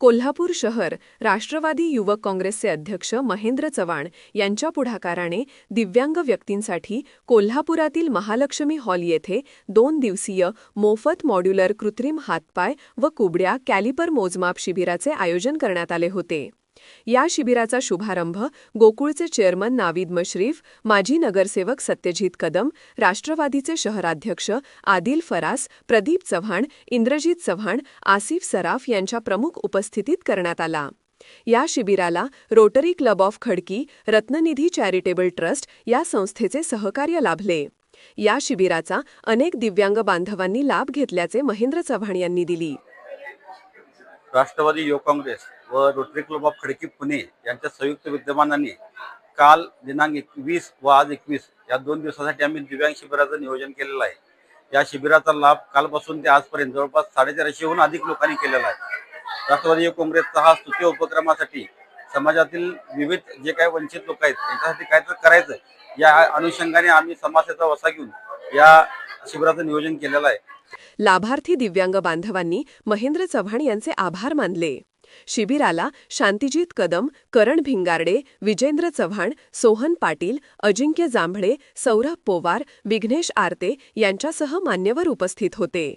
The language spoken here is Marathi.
कोल्हापूर शहर राष्ट्रवादी युवक काँग्रेसचे अध्यक्ष महेंद्र चव्हाण यांच्या पुढाकाराने दिव्यांग व्यक्तींसाठी कोल्हापुरातील महालक्ष्मी हॉल येथे दोन दिवसीय मोफत मॉड्युलर कृत्रिम हातपाय व कुबड्या कॅलिपर मोजमाप शिबिराचे आयोजन करण्यात आले होते. या शिबिराचा शुभारंभ गोकुळचे चेअरमन नावीद मश्रीफ माजी नगरसेवक सत्यजित कदम राष्ट्रवादीचे शहराध्यक्ष आदिल फरास प्रदीप चव्हाण इंद्रजित चव्हाण आसिफ सराफ यांच्या प्रमुख उपस्थितीत करण्यात आला. या शिबिराला Rotary Club of Khadki Ratnanidhi charitable trust या संस्थेचे सहकार्य लाभले. या शिबिराचा अनेक दिव्यांग बांधवांनी लाभ घेतल्याचे महेंद्र चव्हाण यांनी दिली. राष्ट्रवादी युवक काँग्रेस व Rotary Club of Khadki Pune यांच्या संयुक्त विद्यमानाने काल दिनांक एकवीस व आज एकवीस या दोन दिवसासाठी आम्ही दिव्यांग शिबिराचं नियोजन केलेलं आहे. या शिबिराचा लाभ कालपासून ते आजपर्यंत जवळपास साडेचारशेहून अधिक लोकांनी केलेला आहे. राष्ट्रवादी युवक काँग्रेसचा हा स्तुती उपक्रमासाठी समाजातील विविध जे काही वंचित लोक आहेत त्यांच्यासाठी काय तर करायचं या अनुषंगाने आम्ही समाजाचा वसा घेऊन या शिबिराचं नियोजन केलेलं आहे. लाभार्थी दिव्यांग बांधवांनी महेंद्र चव्हाण यांचे आभार मानले. शिबिराला शांतिजीत कदम करण भिंगारडे विजेंद्र चव्हाण सोहन पाटील अजिंक्य जांभळे सौरभ पोवार विघ्नेश आरते यांच्यासह मान्यवर उपस्थित होते.